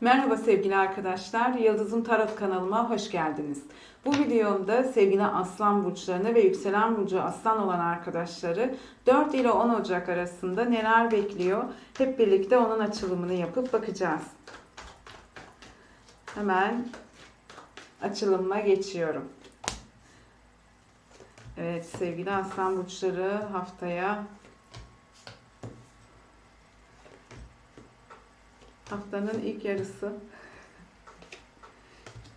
Merhaba sevgili arkadaşlar. Yıldızım Tarot kanalıma hoş geldiniz. Bu videomda sevgili aslan burçlarını ve yükselen burcu aslan olan arkadaşları 4 ile 10 Ocak arasında neler bekliyor? Hep birlikte onun açılımını yapıp bakacağız. Hemen açılımıma geçiyorum. Evet sevgili aslan burçları haftaya Haftanın ilk yarısı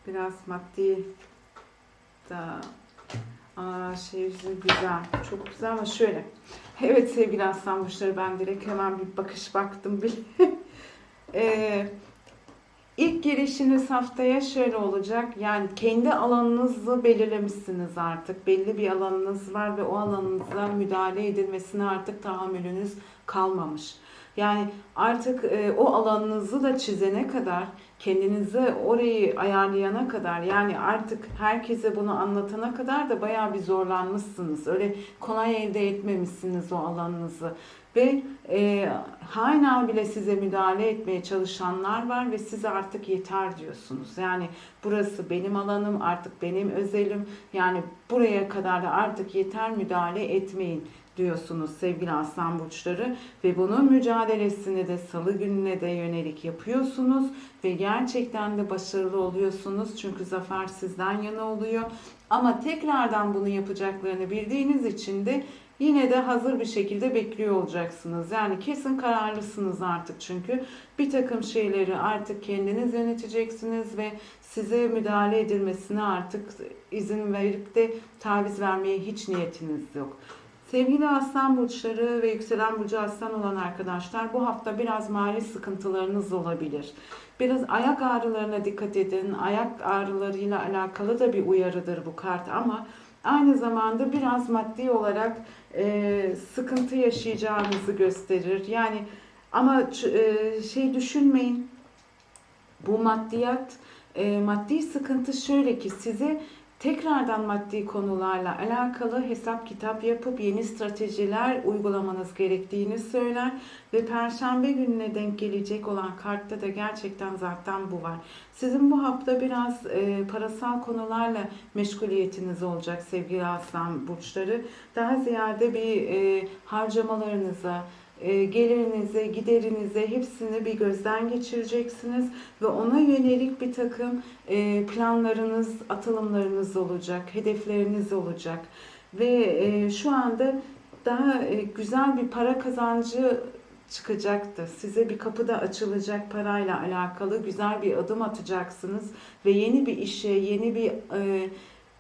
biraz maddi da Aa, şey güzel. Çok güzel ama şöyle. Evet sevgili aslan burçları ben direkt hemen bir bakış baktım bir. ee, ilk girişiniz haftaya şöyle olacak. Yani kendi alanınızı belirlemişsiniz artık. Belli bir alanınız var ve o alanınıza müdahale edilmesine artık tahammülünüz kalmamış. Yani artık e, o alanınızı da çizene kadar, kendinize orayı ayarlayana kadar, yani artık herkese bunu anlatana kadar da bayağı bir zorlanmışsınız. Öyle kolay elde etmemişsiniz o alanınızı. Ve e, hala bile size müdahale etmeye çalışanlar var ve size artık yeter diyorsunuz. Yani burası benim alanım, artık benim özelim. Yani buraya kadar da artık yeter müdahale etmeyin diyorsunuz sevgili aslan burçları. Ve bunun mücadelesini de salı gününe de yönelik yapıyorsunuz. Ve gerçekten de başarılı oluyorsunuz. Çünkü zafer sizden yana oluyor. Ama tekrardan bunu yapacaklarını bildiğiniz için de yine de hazır bir şekilde bekliyor olacaksınız. Yani kesin kararlısınız artık çünkü. Bir takım şeyleri artık kendiniz yöneteceksiniz ve size müdahale edilmesine artık izin verip de taviz vermeye hiç niyetiniz yok. Sevgili aslan burçları ve yükselen burcu aslan olan arkadaşlar bu hafta biraz mali sıkıntılarınız olabilir. Biraz ayak ağrılarına dikkat edin. Ayak ağrılarıyla alakalı da bir uyarıdır bu kart ama aynı zamanda biraz maddi olarak e, sıkıntı yaşayacağınızı gösterir. Yani ama e, şey düşünmeyin. Bu maddiyat e, maddi sıkıntı şöyle ki size tekrardan maddi konularla alakalı hesap kitap yapıp yeni stratejiler uygulamanız gerektiğini söyler ve perşembe gününe denk gelecek olan kartta da gerçekten zaten bu var. Sizin bu hafta biraz e, parasal konularla meşguliyetiniz olacak sevgili aslan burçları. Daha ziyade bir e, harcamalarınıza, gelirinize, giderinize hepsini bir gözden geçireceksiniz ve ona yönelik bir takım e, planlarınız, atılımlarınız olacak, hedefleriniz olacak ve e, şu anda daha güzel bir para kazancı çıkacaktı. Size bir kapıda açılacak parayla alakalı güzel bir adım atacaksınız ve yeni bir işe, yeni bir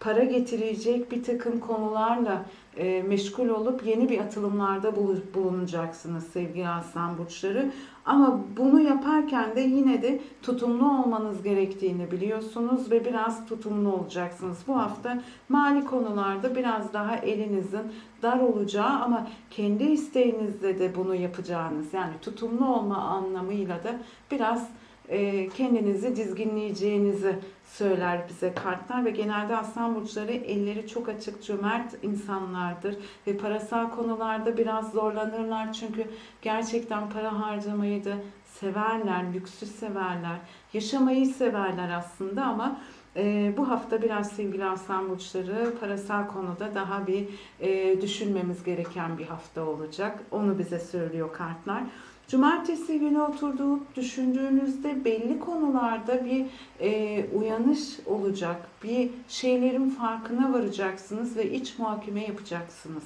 para getirecek bir takım konularla e, meşgul olup yeni bir atılımlarda bulunacaksınız sevgili aslan burçları. Ama bunu yaparken de yine de tutumlu olmanız gerektiğini biliyorsunuz ve biraz tutumlu olacaksınız. Bu hafta mali konularda biraz daha elinizin dar olacağı ama kendi isteğinizle de bunu yapacağınız yani tutumlu olma anlamıyla da biraz e, kendinizi dizginleyeceğinizi söyler bize kartlar ve genelde aslan burçları elleri çok açık cömert insanlardır ve parasal konularda biraz zorlanırlar çünkü gerçekten para harcamayı da severler, lüksü severler, yaşamayı severler aslında ama e, bu hafta biraz sevgili aslan burçları parasal konuda daha bir e, düşünmemiz gereken bir hafta olacak. Onu bize söylüyor kartlar. Cumartesi günü oturduğup düşündüğünüzde belli konularda bir e, uyanış olacak. Bir şeylerin farkına varacaksınız ve iç muhakeme yapacaksınız.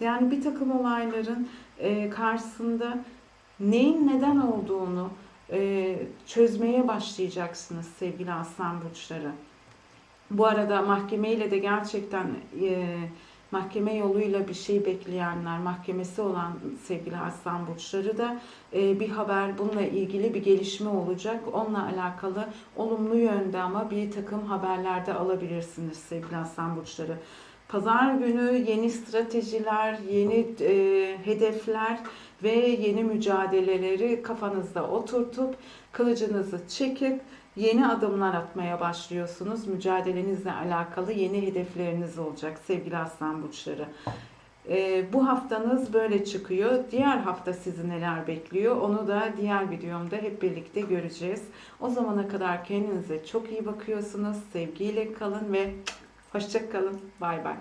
Yani bir takım olayların e, karşısında neyin neden olduğunu e, çözmeye başlayacaksınız sevgili aslan burçları. Bu arada mahkemeyle de gerçekten e, mahkeme yoluyla bir şey bekleyenler, mahkemesi olan sevgili aslan burçları da e, bir haber, bununla ilgili bir gelişme olacak. Onunla alakalı olumlu yönde ama bir takım haberlerde alabilirsiniz sevgili aslan burçları. Pazar günü yeni stratejiler, yeni e, hedefler ve yeni mücadeleleri kafanızda oturtup kılıcınızı çekip yeni adımlar atmaya başlıyorsunuz. Mücadelenizle alakalı yeni hedefleriniz olacak sevgili aslan burçları. Ee, bu haftanız böyle çıkıyor. Diğer hafta sizi neler bekliyor? Onu da diğer videomda hep birlikte göreceğiz. O zamana kadar kendinize çok iyi bakıyorsunuz. Sevgiyle kalın ve hoşça kalın. Bay bay.